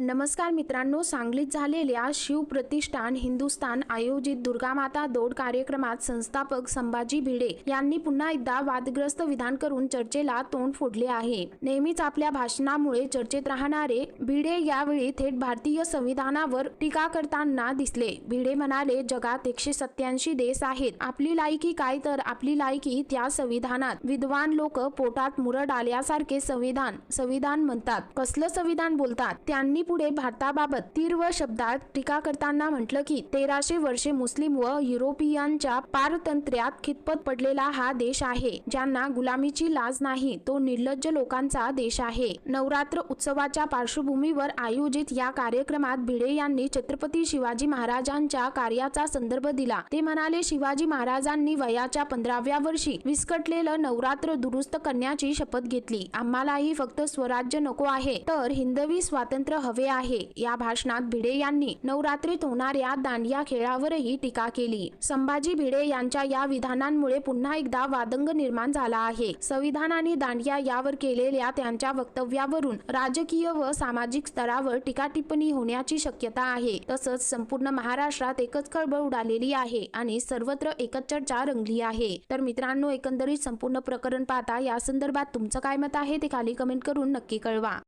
नमस्कार मित्रांनो सांगलीत झालेल्या शिवप्रतिष्ठान हिंदुस्थान आयोजित दुर्गामाता दौड कार्यक्रमात संस्थापक संभाजी भिडे यांनी पुन्हा एकदा वादग्रस्त विधान करून चर्चेला तोंड फोडले आहे. नेहमीच आपल्या भाषणामुळे चर्चेत राहणारे भिडे यावेळी थेट भारतीय संविधानावर टीका करताना दिसले. भिडे म्हणाले जगात एकशे सत्याऐंशी देश आहेत. आपली लायकी काय तर आपली लायकी त्या संविधानात. विद्वान लोक पोटात मुरड आल्यासारखे संविधान संविधान म्हणतात. कसलं संविधान बोलतात? त्यांनी पुढे भारताबाबत तीव्र शब्दात टीका करताना म्हटलं की तेराशे वर्षे मुस्लिम व युरोपियनच्या पारतंत्र्यात खितपत पडलेला हा देश आहे ज्यांना गुलामीची लाज नाही तो निर्लज्ज लोकांचा देश आहे. नवरात्र उत्सवाच्या पार्श्वभूमीवर आयोजित या कार्यक्रमात भिडे यांनी छत्रपती शिवाजी महाराजांच्या कार्याचा संदर्भ दिला. ते म्हणाले शिवाजी महाराजांनी वयाच्या पंधराव्या वर्षी विस्कटलेलं नवरात्र दुरुस्त करण्याची शपथ घेतली. आम्हालाही फक्त स्वराज्य नको आहे. तर हिंदवी स्वातंत्र्य हवे आहे. या भाषणात भिडे यांनी नवरात्रीत होणाऱ्या दांडिया खेळावरही टीका केली. संभाजी भिडे यांच्या या विधानांमुळे पुन्हा एकदा वादंग निर्माण झाला आहे. संविधान आणि दांडिया यावर केलेल्या त्यांच्या वक्तव्यावरून राजकीय व सामाजिक स्तरावर टीका टिप्पणी होण्याची शक्यता आहे. तसंच संपूर्ण महाराष्ट्रात एकच खळबळ उडालेली आहे आणि सर्वत्र एकच चर्चा रंगली आहे. तर मित्रांनो एकंदरीत संपूर्ण प्रकरण पाहता या संदर्भात तुमचं काय मत आहे ते खाली कमेंट करून नक्की कळवा.